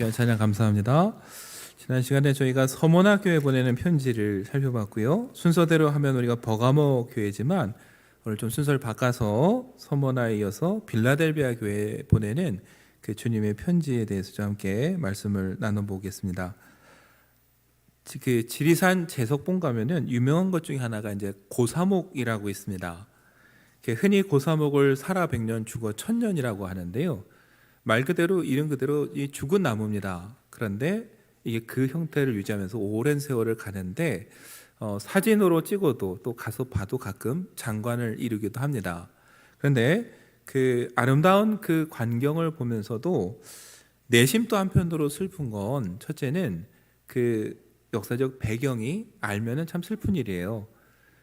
귀한 찬양 감사합니다. 지난 시간에 저희가 서모나 교회 보내는 편지를 살펴봤고요. 순서대로 하면 우리가 버가모 교회지만 오늘 좀 순서를 바꿔서 서모나에 이어서 빌라델비아 교회에 보내는 그 주님의 편지에 대해서 좀 함께 말씀을 나눠보겠습니다. 지- 그 지리산 제석봉 가면은 유명한 것 중에 하나가 이제 고사목이라고 있습니다. 흔히 고사목을 살아 백년 죽어 천년이라고 하는데요. 말 그대로 이름 그대로 이 죽은 나무입니다. 그런데 이게 그 형태를 유지하면서 오랜 세월을 가는데 어, 사진으로 찍어도 또 가서 봐도 가끔 장관을 이루기도 합니다. 그런데 그 아름다운 그 광경을 보면서도 내심 또 한편으로 슬픈 건 첫째는 그 역사적 배경이 알면은 참 슬픈 일이에요.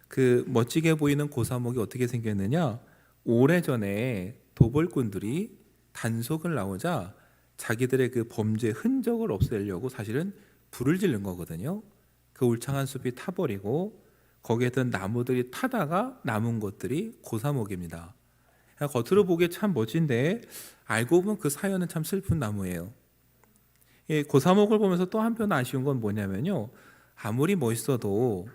그 멋지게 보이는 고사목이 어떻게 생겼느냐? 오래전에 도벌꾼들이 단속을 나오자 자기들의 그 범죄 흔적을 없애려고 사실은 불을 지른 거거든요. 그 울창한 숲이 타버리고 거기에 있던 나무들이 타다가 남은 것들이 고사목입니다. 그냥 겉으로 보기에 참 멋진데 알고 보면 그 사연은 참 슬픈 나무예요. 이 고사목을 보면서 또 한편 아쉬운 건 뭐냐면요. 아무리 멋있어도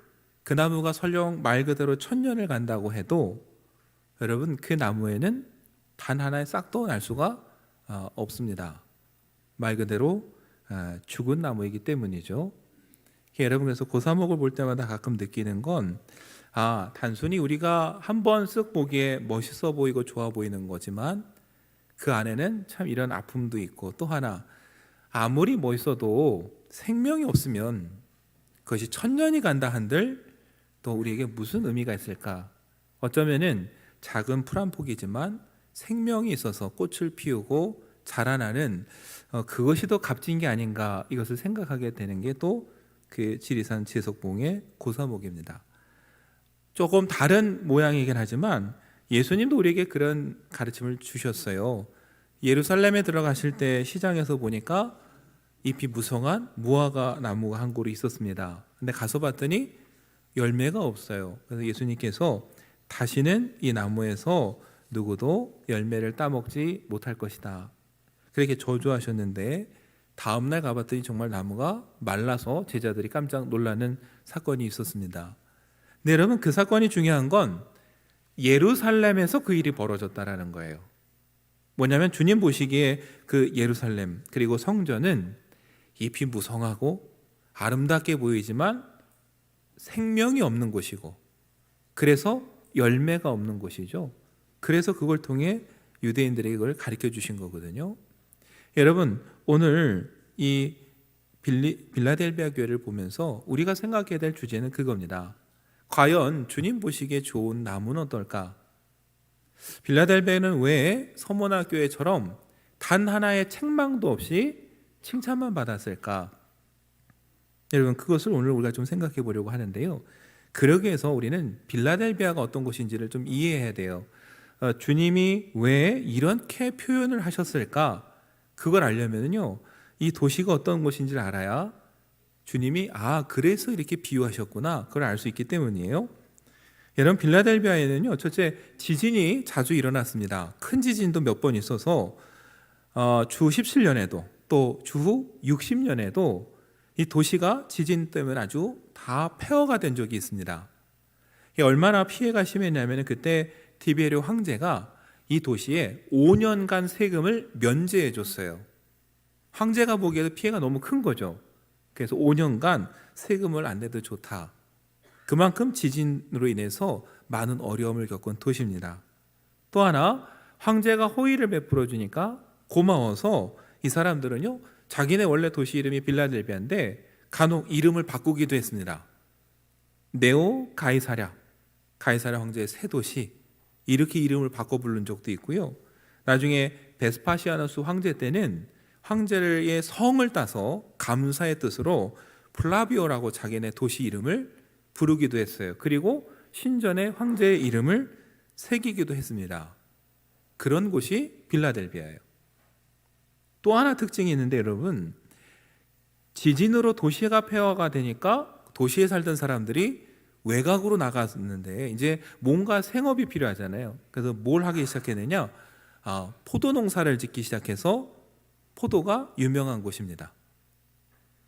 그 나무가 설령 말 그대로 천년을 간다고 해도 여러분 그 나무에는 단 하나의 싹도 날 수가 어, 없습니다. 말 그대로 아, 죽은 나무이기 때문이죠. 여러분 그래서 고사목을 볼 때마다 가끔 느끼는 건 아, 단순히 우리가 한 번 쓱 보기에 멋있어 보이고 좋아 보이는 거지만 그 안에는 참 이런 아픔도 있고 또 하나 아무리 멋있어도 생명이 없으면 그것이 천년이 간다 한들 또 우리에게 무슨 의미가 있을까? 어쩌면은 작은 풀 한 폭이지만 생명이 있어서 꽃을 피우고 자라나는 어, 그것이 더 값진 게 아닌가 이것을 생각하게 되는 게 또 그 지리산 지석봉의 고사목입니다. 조금 다른 모양이긴 하지만 예수님도 우리에게 그런 가르침을 주셨어요. 예루살렘에 들어가실 때 시장에서 보니까 잎이 무성한 무화과 나무가 한 그루 있었습니다. 근데 가서 봤더니 열매가 없어요. 그래서 예수님께서 다시는 이 나무에서 누구도 열매를 따먹지 못할 것이다. 그렇게 저주하셨는데 다음 날 가봤더니 정말 나무가 말라서 제자들이 깜짝 놀라는 사건이 있었습니다. 네, 여러분 그 사건이 중요한 건 예루살렘에서 그 일이 벌어졌다라는 거예요. 뭐냐면 주님 보시기에 그 예루살렘 그리고 성전은 잎이 무성하고 아름답게 보이지만 생명이 없는 곳이고 그래서 열매가 없는 곳이죠. 그래서 그걸 통해 유대인들에게 그걸 가르쳐 주신 거거든요. 여러분 오늘 이 빌리, 빌라델비아 교회를 보면서 우리가 생각해야 될 주제는 그겁니다. 과연 주님 보시기에 좋은 나무는 어떨까? 빌라델비아는 왜 서모나 교회처럼 단 하나의 책망도 없이 칭찬만 받았을까? 여러분 그것을 오늘 우리가 좀 생각해 보려고 하는데요. 그러기 위해서 우리는 빌라델비아가 어떤 곳인지를 좀 이해해야 돼요. 어, 주님이 왜 이렇게 표현을 하셨을까? 그걸 알려면요. 이 도시가 어떤 곳인지를 알아야 주님이 아 그래서 이렇게 비유하셨구나 그걸 알 수 있기 때문이에요. 여러분 빌라델비아에는요 첫째 지진이 자주 일어났습니다. 큰 지진도 몇 번 있어서 어, 주 17년에도 또주 60년에도 이 도시가 지진 때문에 아주 다 폐허가 된 적이 있습니다. 얼마나 피해가 심했냐면 그때 티베리오 황제가 이 도시에 5년간 세금을 면제해 줬어요. 황제가 보기에도 피해가 너무 큰 거죠. 그래서 5년간 세금을 안 내도 좋다. 그만큼 지진으로 인해서 많은 어려움을 겪은 도시입니다. 또 하나 황제가 호의를 베풀어 주니까 고마워서 이 사람들은요 자기네 원래 도시 이름이 빌라델비아인데 간혹 이름을 바꾸기도 했습니다. 네오 가이사랴 가이사랴 황제의 새 도시 이렇게 이름을 바꿔 부른 적도 있고요. 나중에 베스파시아누스 황제 때는 황제의 성을 따서 감사의 뜻으로 플라비오라고 자기네 도시 이름을 부르기도 했어요. 그리고 신전에 황제의 이름을 새기기도 했습니다. 그런 곳이 빌라델비아예요. 또 하나 특징이 있는데 여러분 지진으로 도시가 폐허가 되니까 도시에 살던 사람들이 외곽으로 나갔는데 이제 뭔가 생업이 필요하잖아요. 그래서 뭘 하기 시작했느냐? 아, 포도 농사를 짓기 시작해서 포도가 유명한 곳입니다.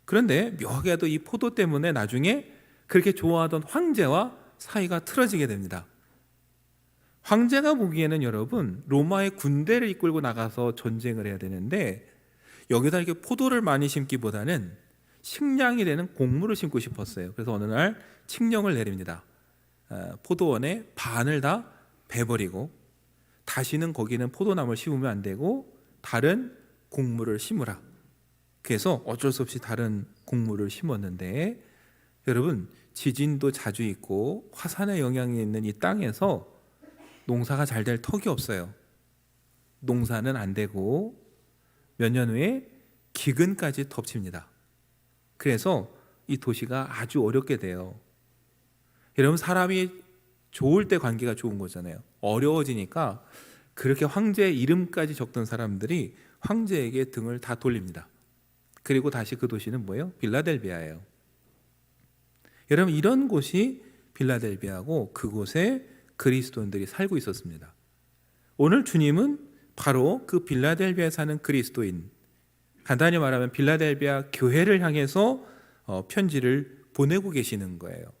그런데 묘하게도 이 포도 때문에 나중에 그렇게 좋아하던 황제와 사이가 틀어지게 됩니다. 황제가 보기에는 여러분 로마의 군대를 이끌고 나가서 전쟁을 해야 되는데 여기다 이렇게 포도를 많이 심기보다는 식량이 되는 곡물을 심고 싶었어요. 그래서 어느 날 칙령을 내립니다. 어, 포도원의 반을 다 베버리고 다시는 거기는 포도나무를 심으면 안 되고 다른 곡물을 심으라. 그래서 어쩔 수 없이 다른 곡물을 심었는데 여러분 지진도 자주 있고 화산의 영향이 있는 이 땅에서 농사가 잘 될 턱이 없어요. 농사는 안 되고 몇 년 후에 기근까지 덮칩니다. 그래서 이 도시가 아주 어렵게 돼요. 여러분 사람이 좋을 때 관계가 좋은 거잖아요. 어려워지니까 그렇게 황제 이름까지 적던 사람들이 황제에게 등을 다 돌립니다. 그리고 다시 그 도시는 뭐예요? 빌라델비아예요. 여러분 이런 곳이 빌라델비아고 그곳에 그리스도인들이 살고 있었습니다. 오늘 주님은 바로 그 빌라델비아에 사는 그리스도인 간단히 말하면 빌라델비아 교회를 향해서 어, 편지를 보내고 계시는 거예요.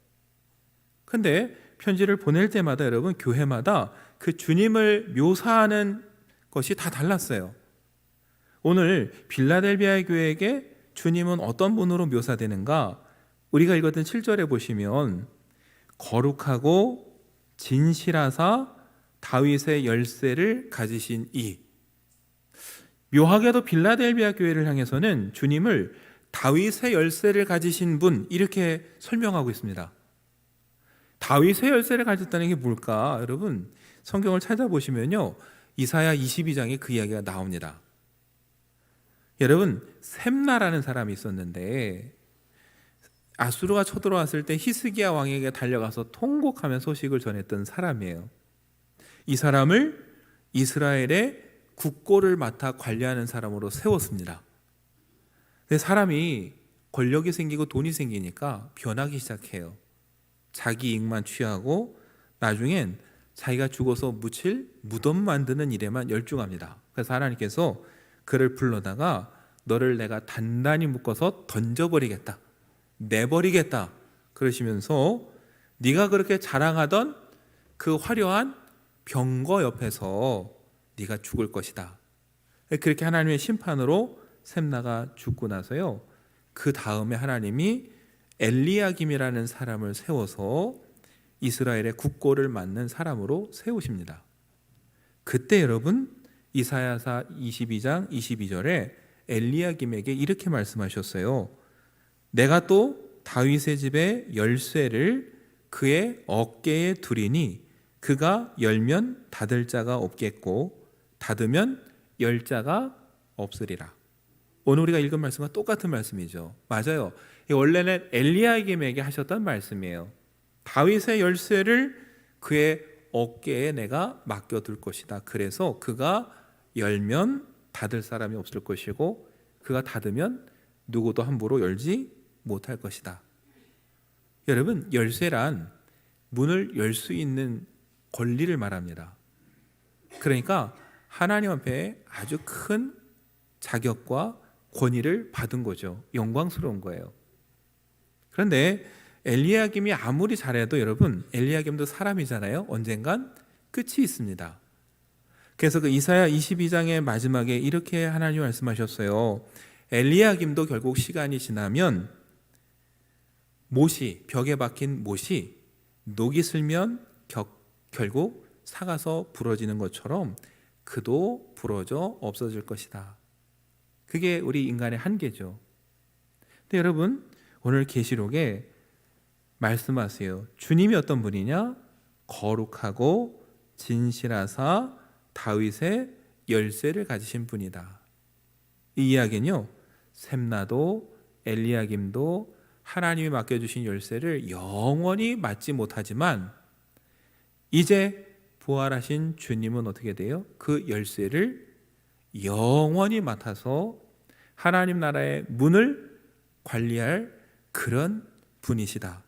근데 편지를 보낼 때마다 여러분 교회마다 그 주님을 묘사하는 것이 다 달랐어요. 오늘 빌라델비아 교회에게 주님은 어떤 분으로 묘사되는가? 우리가 읽었던 7절에 보시면 거룩하고 진실하사 다윗의 열쇠를 가지신 이 묘하게도 빌라델비아 교회를 향해서는 주님을 다윗의 열쇠를 가지신 분 이렇게 설명하고 있습니다. 다윗의 열쇠를 가졌다는 게 뭘까? 여러분 성경을 찾아보시면요 이사야 22장에 그 이야기가 나옵니다. 여러분 셈나라는 사람이 있었는데 아수르가 쳐들어왔을 때 히스기야 왕에게 달려가서 통곡하며 소식을 전했던 사람이에요. 이 사람을 이스라엘의 국고를 맡아 관리하는 사람으로 세웠습니다. 근데 사람이 권력이 생기고 돈이 생기니까 변하기 시작해요. 자기 이익만 취하고 나중엔 자기가 죽어서 묻힐 무덤 만드는 일에만 열중합니다. 그래서 하나님께서 그를 불러다가 너를 내가 단단히 묶어서 던져버리겠다. 내버리겠다. 그러시면서 네가 그렇게 자랑하던 그 화려한 병거 옆에서 네가 죽을 것이다. 그렇게 하나님의 심판으로 셈나가 죽고 나서요. 그 다음에 하나님이 엘리야김이라는 사람을 세워서 이스라엘의 국고를 맡는 사람으로 세우십니다. 그때 여러분 이사야사 22장 22절에 엘리야김에게 이렇게 말씀하셨어요. 내가 또 다윗의 집의 열쇠를 그의 어깨에 두리니 그가 열면 닫을 자가 없겠고 닫으면 열 자가 없으리라. 오늘 우리가 읽은 말씀과 똑같은 말씀이죠. 맞아요. 원래는 엘리야김에게 하셨던 말씀이에요. 다윗의 열쇠를 그의 어깨에 내가 맡겨둘 것이다. 그래서 그가 열면 닫을 사람이 없을 것이고 그가 닫으면 누구도 함부로 열지 못할 것이다. 여러분 열쇠란 문을 열 수 있는 권리를 말합니다. 그러니까 하나님 앞에 아주 큰 자격과 권위를 받은 거죠. 영광스러운 거예요. 그런데 엘리야김이 아무리 잘해도 여러분 엘리야김도 사람이잖아요. 언젠간 끝이 있습니다. 그래서 그 이사야 22장의 마지막에 이렇게 하나님 말씀하셨어요. 엘리야김도 결국 시간이 지나면 못이 벽에 박힌 못이 녹이 슬면 격, 결국 사가서 부러지는 것처럼 그도 부러져 없어질 것이다. 그게 우리 인간의 한계죠. 근데 여러분 오늘 계시록에 말씀하세요. 주님이 어떤 분이냐? 거룩하고 진실하사 다윗의 열쇠를 가지신 분이다. 이 이야기는요. 샘나도 엘리야김도 하나님이 맡겨 주신 열쇠를 영원히 맡지 못하지만 이제 부활하신 주님은 어떻게 돼요? 그 열쇠를 영원히 맡아서 하나님 나라의 문을 관리할 그런 분이시다.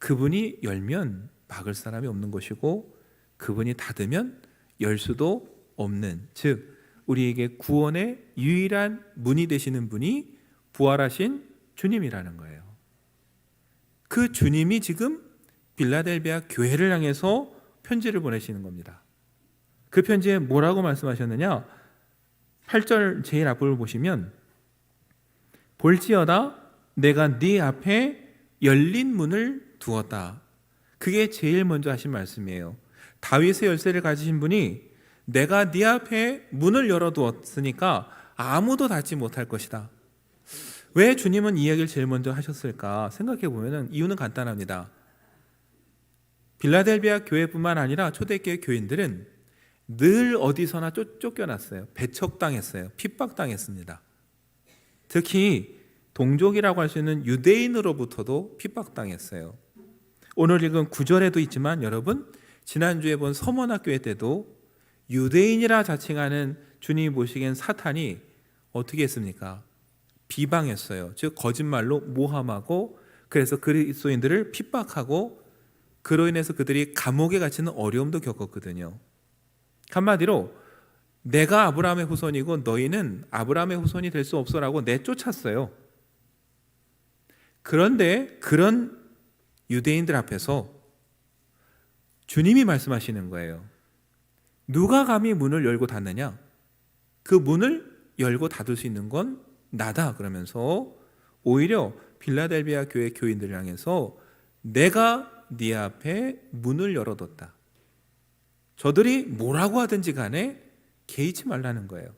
그분이 열면 막을 사람이 없는 것이고 그분이 닫으면 열 수도 없는 즉 우리에게 구원의 유일한 문이 되시는 분이 부활하신 주님이라는 거예요. 그 주님이 지금 빌라델비아 교회를 향해서 편지를 보내시는 겁니다. 그 편지에 뭐라고 말씀하셨느냐? 8절 제일 앞부분을 보시면 볼지어다 내가 네 앞에 열린 문을 두었다. 그게 제일 먼저 하신 말씀이에요. 다윗의 열쇠를 가지신 분이 내가 네 앞에 문을 열어 두었으니까 아무도 닫지 못할 것이다. 왜 주님은 이 이야기를 제일 먼저 하셨을까 생각해 보면은 이유는 간단합니다. 빌라델비아 교회뿐만 아니라 초대교회 교인들은 늘 어디서나 쫓, 쫓겨났어요. 배척당했어요. 핍박당했습니다. 특히 동족이라고 할 수 있는 유대인으로부터도 핍박당했어요. 오늘 읽은 구절에도 있지만 여러분 지난주에 본 서문학교회 때도 유대인이라 자칭하는 주님이 보시기엔 사탄이 어떻게 했습니까? 비방했어요. 즉 거짓말로 모함하고 그래서 그리스도인들을 핍박하고 그로 인해서 그들이 감옥에 갇히는 어려움도 겪었거든요. 한마디로 내가 아브라함의 후손이고 너희는 아브라함의 후손이 될 수 없어라고 내쫓았어요. 그런데 그런 유대인들 앞에서 주님이 말씀하시는 거예요. 누가 감히 문을 열고 닫느냐? 그 문을 열고 닫을 수 있는 건 나다 그러면서 오히려 빌라델비아 교회 교인들을 향해서 내가 네 앞에 문을 열어뒀다. 저들이 뭐라고 하든지 간에 개의치 말라는 거예요.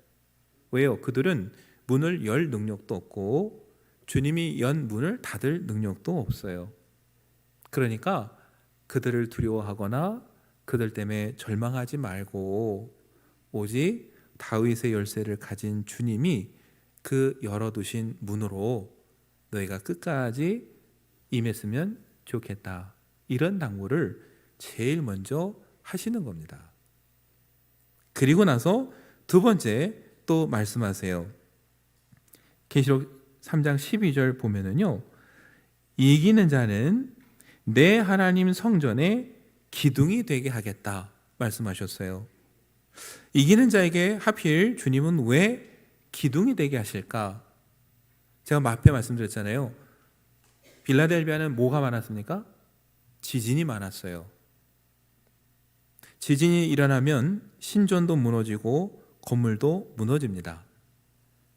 왜요? 그들은 문을 열 능력도 없고 주님이 연 문을 닫을 능력도 없어요. 그러니까 그들을 두려워하거나 그들 때문에 절망하지 말고 오직 다윗의 열쇠를 가진 주님이 그 열어두신 문으로 너희가 끝까지 임했으면 좋겠다. 이런 당부를 제일 먼저 하시는 겁니다. 그리고 나서 두 번째 또 말씀하세요. 계시록 3장 12절 보면은요. 이기는 자는 내 하나님 성전에 기둥이 되게 하겠다 말씀하셨어요. 이기는 자에게 하필 주님은 왜 기둥이 되게 하실까? 제가 앞에 말씀드렸잖아요. 빌라델비아는 뭐가 많았습니까? 지진이 많았어요. 지진이 일어나면 신전도 무너지고 건물도 무너집니다.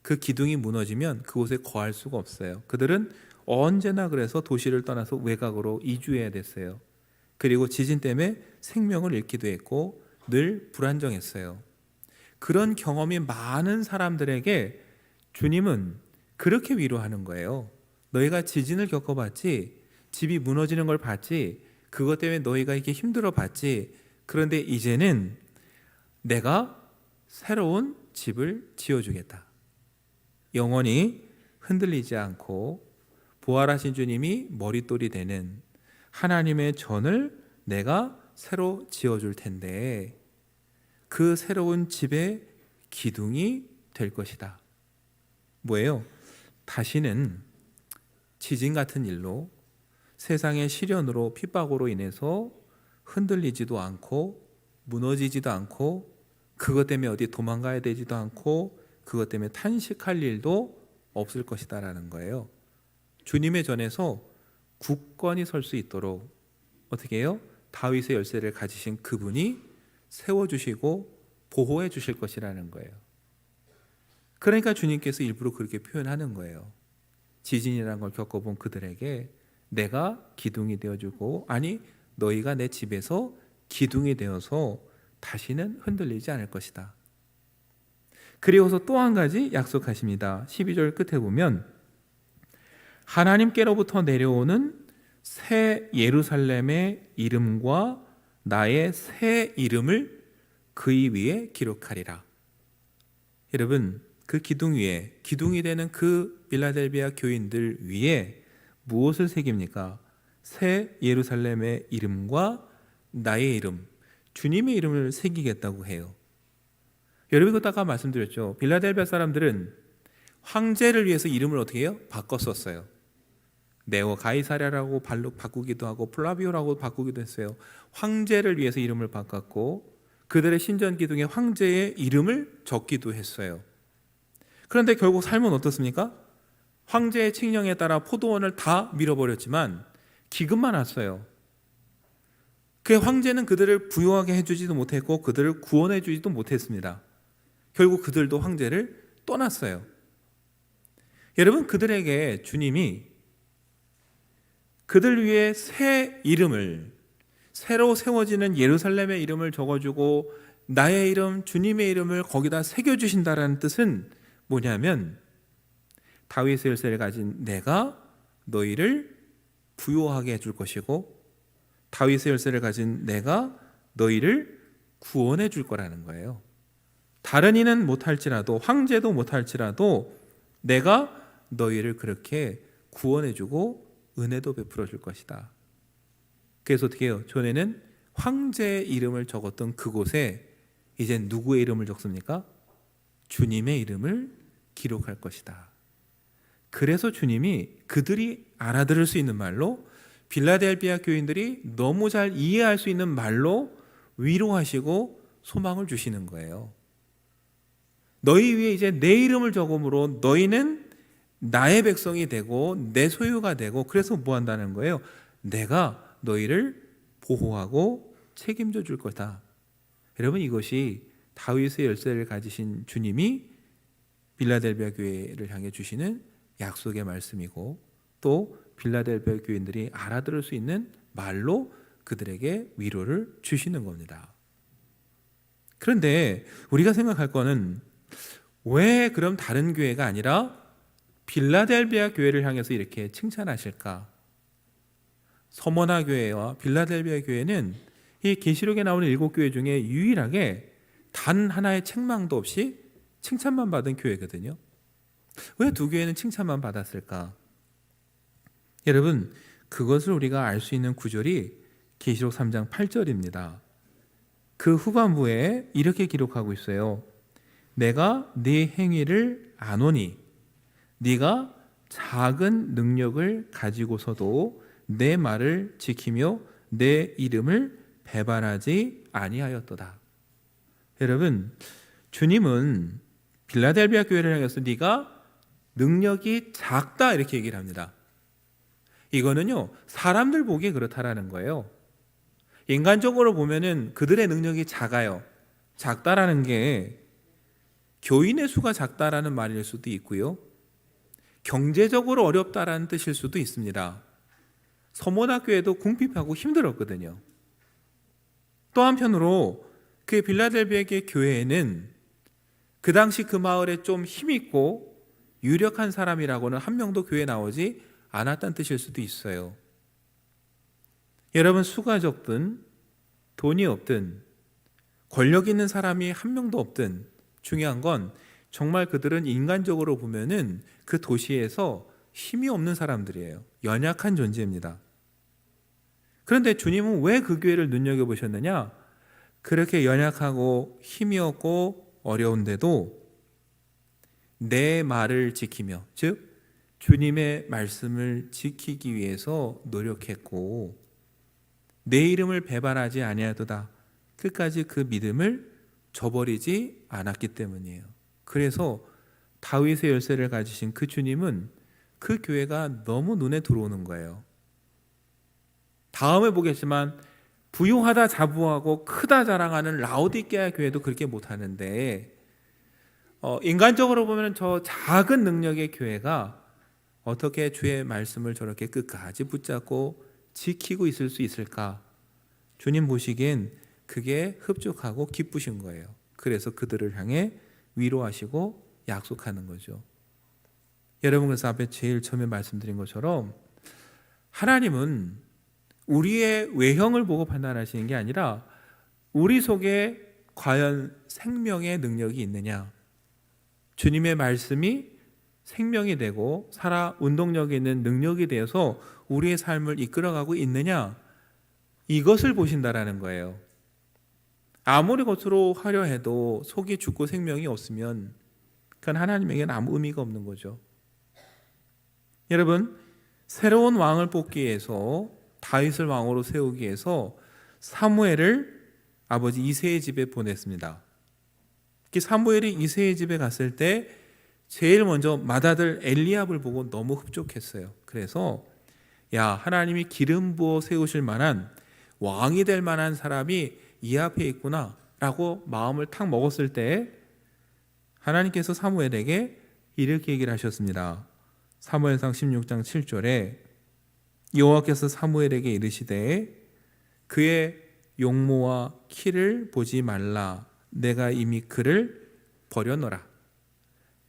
그 기둥이 무너지면 그곳에 거할 수가 없어요. 그들은 언제나 그래서 도시를 떠나서 외곽으로 이주해야 됐어요. 그리고 지진 때문에 생명을 잃기도 했고 늘 불안정했어요. 그런 경험이 많은 사람들에게 주님은 그렇게 위로하는 거예요. 너희가 지진을 겪어봤지, 집이 무너지는 걸 봤지, 그것 때문에 너희가 이렇게 힘들어 봤지. 그런데 이제는 내가 새로운 집을 지어주겠다. 영원히 흔들리지 않고 부활하신 주님이 머릿돌이 되는 하나님의 전을 내가 새로 지어줄 텐데 그 새로운 집의 기둥이 될 것이다. 뭐예요? 다시는 지진 같은 일로 세상의 시련으로 핍박으로 인해서 흔들리지도 않고 무너지지도 않고 그것 때문에 어디 도망가야 되지도 않고 그것 때문에 탄식할 일도 없을 것이다라는 거예요. 주님의 전에서 굳건히 설 수 있도록 어떻게 해요? 다윗의 열쇠를 가지신 그분이 세워 주시고 보호해 주실 것이라는 거예요. 그러니까 주님께서 일부러 그렇게 표현하는 거예요. 지진이라는 걸 겪어본 그들에게 내가 기둥이 되어주고 아니 너희가 내 집에서 기둥이 되어서 다시는 흔들리지 않을 것이다. 그리고서 또 한 가지 약속하십니다. 12절 끝에 보면 하나님께로부터 내려오는 새 예루살렘의 이름과 나의 새 이름을 그이 위에 기록하리라. 여러분, 그 기둥 위에 기둥이 되는 그 빌라델비아 교인들 위에 무엇을 새깁니까? 새 예루살렘의 이름과 나의 이름, 주님의 이름을 새기겠다고 해요. 여러분 아까 말씀드렸죠. 빌라델비아 사람들은 황제를 위해서 이름을 어떻게 해요? 바꿨었어요. 네오 가이사랴라고 바꾸기도 하고 플라비오라고 바꾸기도 했어요. 황제를 위해서 이름을 바꿨고 그들의 신전 기둥에 황제의 이름을 적기도 했어요. 그런데 결국 삶은 어떻습니까? 황제의 칙령에 따라 포도원을 다 밀어버렸지만 기근만 왔어요. 그 황제는 그들을 부유하게 해주지도 못했고 그들을 구원해주지도 못했습니다. 결국 그들도 황제를 떠났어요. 여러분 그들에게 주님이 그들 위해 새 이름을 새로 세워지는 예루살렘의 이름을 적어주고 나의 이름 주님의 이름을 거기다 새겨주신다라는 뜻은 뭐냐면 다윗의 열쇠를 가진 내가 너희를 부요하게 해줄 것이고 다윗의 열쇠를 가진 내가 너희를 구원해 줄 거라는 거예요. 다른 이는 못할지라도 황제도 못할지라도 내가 너희를 그렇게 구원해 주고 은혜도 베풀어 줄 것이다. 그래서 어떻게 해요? 전에는 황제의 이름을 적었던 그곳에 이제 누구의 이름을 적습니까? 주님의 이름을 기록할 것이다. 그래서 주님이 그들이 알아들을 수 있는 말로 빌라델비아 교인들이 너무 잘 이해할 수 있는 말로 위로하시고 소망을 주시는 거예요. 너희 위에 이제 내 이름을 적음으로 너희는 나의 백성이 되고 내 소유가 되고 그래서 뭐 한다는 거예요? 내가 너희를 보호하고 책임져 줄 거다. 여러분 이것이 다윗의 열쇠를 가지신 주님이 빌라델비아 교회를 향해 주시는 약속의 말씀이고 또 빌라델비아 교인들이 알아들을 수 있는 말로 그들에게 위로를 주시는 겁니다. 그런데 우리가 생각할 거는 왜 그럼 다른 교회가 아니라 빌라델비아 교회를 향해서 이렇게 칭찬하실까? 서머나 교회와 빌라델비아 교회는 이 계시록에 나오는 일곱 교회 중에 유일하게 단 하나의 책망도 없이 칭찬만 받은 교회거든요. 왜 두 교회는 칭찬만 받았을까? 여러분, 그것을 우리가 알 수 있는 구절이 계시록 3장 8절입니다. 그 후반부에 이렇게 기록하고 있어요. 내가 네 행위를 아노니 네가 작은 능력을 가지고서도 내 말을 지키며 내 이름을 배반하지 아니하였도다. 여러분, 주님은 빌라델비아 교회를 향해서 네가 능력이 작다 이렇게 얘기를 합니다. 이거는요 사람들 보기에 그렇다라는 거예요. 인간적으로 보면은 그들의 능력이 작아요. 작다라는 게 교인의 수가 작다라는 말일 수도 있고요. 경제적으로 어렵다라는 뜻일 수도 있습니다. 서문학교에도 궁핍하고 힘들었거든요. 또 한편으로 그 빌라델비아의 교회에는 그 당시 그 마을에 좀 힘있고 유력한 사람이라고는 한 명도 교회에 나오지 않았다는 뜻일 수도 있어요. 여러분 수가 적든 돈이 없든 권력 있는 사람이 한 명도 없든 중요한 건 정말 그들은 인간적으로 보면은 그 도시에서 힘이 없는 사람들이에요. 연약한 존재입니다. 그런데 주님은 왜 그 교회를 눈여겨보셨느냐? 그렇게 연약하고 힘이 없고 어려운데도 내 말을 지키며, 즉, 주님의 말씀을 지키기 위해서 노력했고, 내 이름을 배반하지 아니하도다. 끝까지 그 믿음을 저버리지 않았기 때문이에요. 그래서 다윗의 열쇠를 가지신 그 주님은 그 교회가 너무 눈에 들어오는 거예요. 다음에 보겠지만 부유하다 자부하고 크다 자랑하는 라오디게아 교회도 그렇게 못하는데 어, 인간적으로 보면 저 작은 능력의 교회가 어떻게 주의 말씀을 저렇게 끝까지 붙잡고 지키고 있을 수 있을까? 주님 보시기엔 그게 흡족하고 기쁘신 거예요. 그래서 그들을 향해 위로하시고 약속하는 거죠. 여러분 그래서 앞에 제일 처음에 말씀드린 것처럼 하나님은 우리의 외형을 보고 판단하시는 게 아니라 우리 속에 과연 생명의 능력이 있느냐. 주님의 말씀이 생명이 되고 살아 운동력이 있는 능력이 되어서 우리의 삶을 이끌어가고 있느냐. 이것을 보신다라는 거예요. 아무리 겉으로 하려 해도 속이 죽고 생명이 없으면 그건 하나님에게는 아무 의미가 없는 거죠. 여러분, 새로운 왕을 뽑기 위해서 다윗을 왕으로 세우기 위해서 사무엘을 아버지 이세의 집에 보냈습니다. 사무엘이 이세의 집에 갔을 때 제일 먼저 맏아들 엘리압을 보고 너무 흡족했어요. 그래서 야 하나님이 기름 부어 세우실 만한 왕이 될 만한 사람이 이 앞에 있구나 라고 마음을 탁 먹었을 때 하나님께서 사무엘에게 이렇게 얘기를 하셨습니다. 사무엘상 16장 7절에 여호와께서 사무엘에게 이르시되 그의 용모와 키를 보지 말라. 내가 이미 그를 버려놓으라.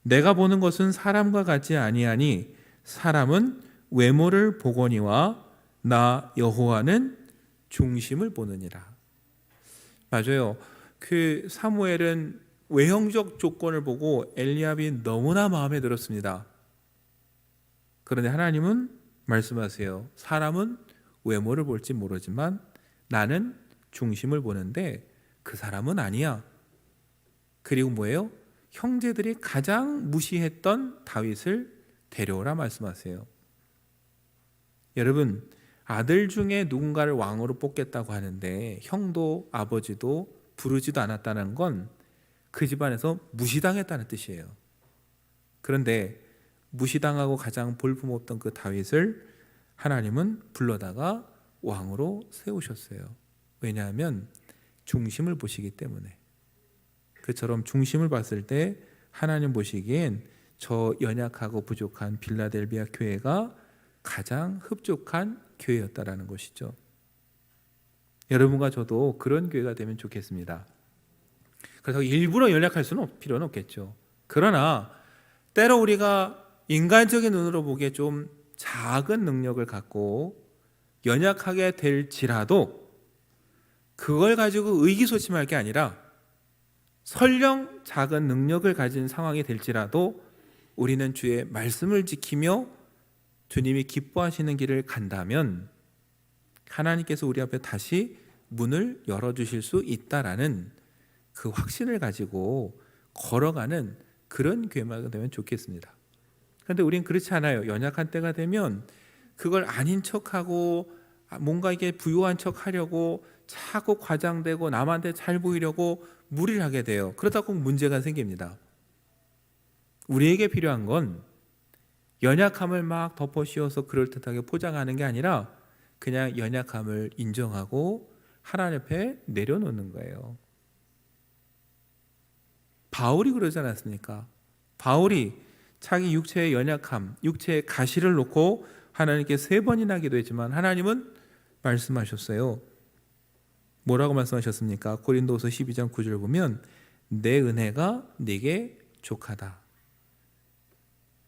내가 보는 것은 사람과 같지 아니하니 사람은 외모를 보거니와 나 여호와는 중심을 보느니라 맞아요 그 사무엘은 외형적 조건을 보고 엘리압이 너무나 마음에 들었습니다 그런데 하나님은 말씀하세요. 사람은 외모를 볼지 모르지만 나는 중심을 보는데 그 사람은 아니야. 그리고 뭐예요? 형제들이 가장 무시했던 다윗을 데려오라 말씀하세요. 여러분, 아들 중에 누군가를 왕으로 뽑겠다고 하는데 형도 아버지도 부르지도 않았다는 건 그 집안에서 무시당했다는 뜻이에요. 그런데 무시당하고 가장 볼품없던 그 다윗을 하나님은 불러다가 왕으로 세우셨어요. 왜냐하면 중심을 보시기 때문에. 그처럼 중심을 봤을 때 하나님 보시기엔 저 연약하고 부족한 빌라델비아 교회가 가장 흡족한 교회였다라는 것이죠. 여러분과 저도 그런 교회가 되면 좋겠습니다. 그래서 일부러 연약할 수는 없, 필요는 없겠죠. 그러나 때로 우리가 인간적인 눈으로 보기에 좀 작은 능력을 갖고 연약하게 될지라도 그걸 가지고 의기소침할 게 아니라 설령 작은 능력을 가진 상황이 될지라도 우리는 주의 말씀을 지키며 주님이 기뻐하시는 길을 간다면 하나님께서 우리 앞에 다시 문을 열어주실 수 있다라는 그 확신을 가지고 걸어가는 그런 교회가 되면 좋겠습니다. 그런데 우리는 그렇지 않아요. 연약한 때가 되면 그걸 아닌 척하고 뭔가 이게 부유한 척 하려고 자꾸 과장되고 남한테 잘 보이려고 무리를 하게 돼요. 그러다 꼭 문제가 생깁니다. 우리에게 필요한 건 연약함을 막 덮어 씌워서 그럴듯하게 포장하는 게 아니라 그냥 연약함을 인정하고 하나님 앞에 내려놓는 거예요. 바울이 그러지 않았습니까? 바울이 자기 육체의 연약함, 육체의 가시를 놓고 하나님께 세 번이나 기도했지만 하나님은 말씀하셨어요. 뭐라고 말씀하셨습니까? 고린도서 12장 9절 보면 내 은혜가 네게 족하다.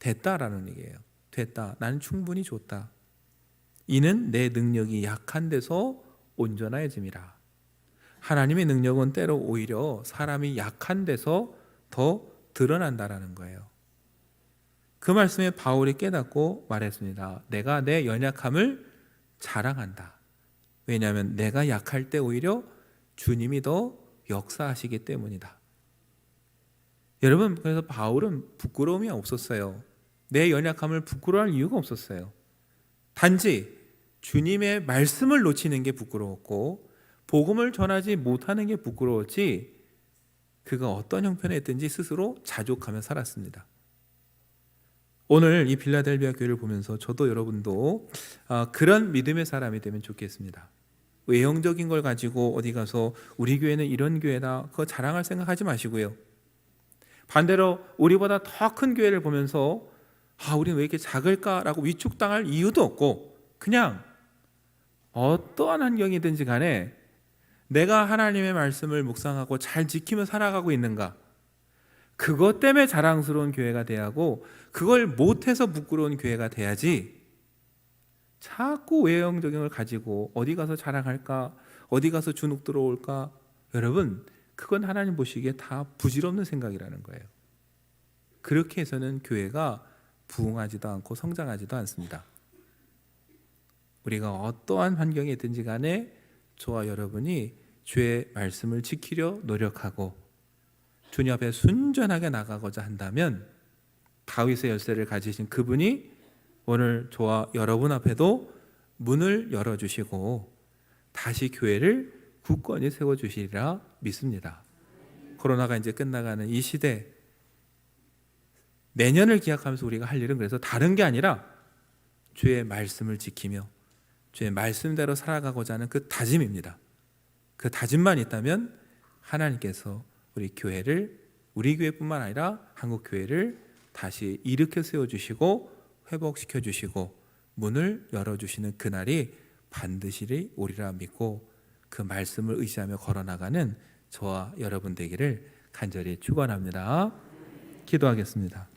됐다라는 얘기예요. 됐다. 나는 충분히 좋다. 이는 내 능력이 약한 데서 온전하여짐이라. 하나님의 능력은 때로 오히려 사람이 약한 데서 더 드러난다라는 거예요. 그 말씀에 바울이 깨닫고 말했습니다. 내가 내 연약함을 자랑한다. 왜냐하면 내가 약할 때 오히려 주님이 더 역사하시기 때문이다. 여러분, 그래서 바울은 부끄러움이 없었어요. 내 연약함을 부끄러워할 이유가 없었어요. 단지 주님의 말씀을 놓치는 게 부끄러웠고, 복음을 전하지 못하는 게 부끄러웠지, 그가 어떤 형편에 있든지 스스로 자족하며 살았습니다. 오늘 이 빌라델비아 교회를 보면서 저도 여러분도 아, 그런 믿음의 사람이 되면 좋겠습니다. 외형적인 걸 가지고 어디 가서 우리 교회는 이런 교회다 그거 자랑할 생각하지 마시고요. 반대로 우리보다 더 큰 교회를 보면서 아 우리는 왜 이렇게 작을까라고 위축당할 이유도 없고 그냥 어떠한 환경이든지 간에 내가 하나님의 말씀을 묵상하고 잘 지키며 살아가고 있는가? 그것 때문에 자랑스러운 교회가 돼야 하고 그걸 못해서 부끄러운 교회가 돼야지 자꾸 외형적인 걸 가지고 어디 가서 자랑할까? 어디 가서 주눅 들어올까? 여러분 그건 하나님 보시기에 다 부질없는 생각이라는 거예요. 그렇게 해서는 교회가 부흥하지도 않고 성장하지도 않습니다 우리가 어떠한 환경에 있든지 간에 저와 여러분이 주의 말씀을 지키려 노력하고 주님 앞에 순전하게 나가고자 한다면 다윗의 열쇠를 가지신 그분이 오늘 저와 여러분 앞에도 문을 열어주시고 다시 교회를 굳건히 세워 주시리라 믿습니다. 코로나가 이제 끝나가는 이 시대 내년을 기약하면서 우리가 할 일은 그래서 다른 게 아니라 주의 말씀을 지키며 주의 말씀대로 살아가고자 하는 그 다짐입니다. 그 다짐만 있다면 하나님께서 우리 교회를 우리 교회뿐만 아니라 한국 교회를 다시 일으켜 세워 주시고 회복시켜 주시고 문을 열어 주시는 그 날이 반드시 오리라 믿고 그 말씀을 의지하며 걸어 나가는 저와 여러분 되기를 간절히 축원합니다. 기도하겠습니다.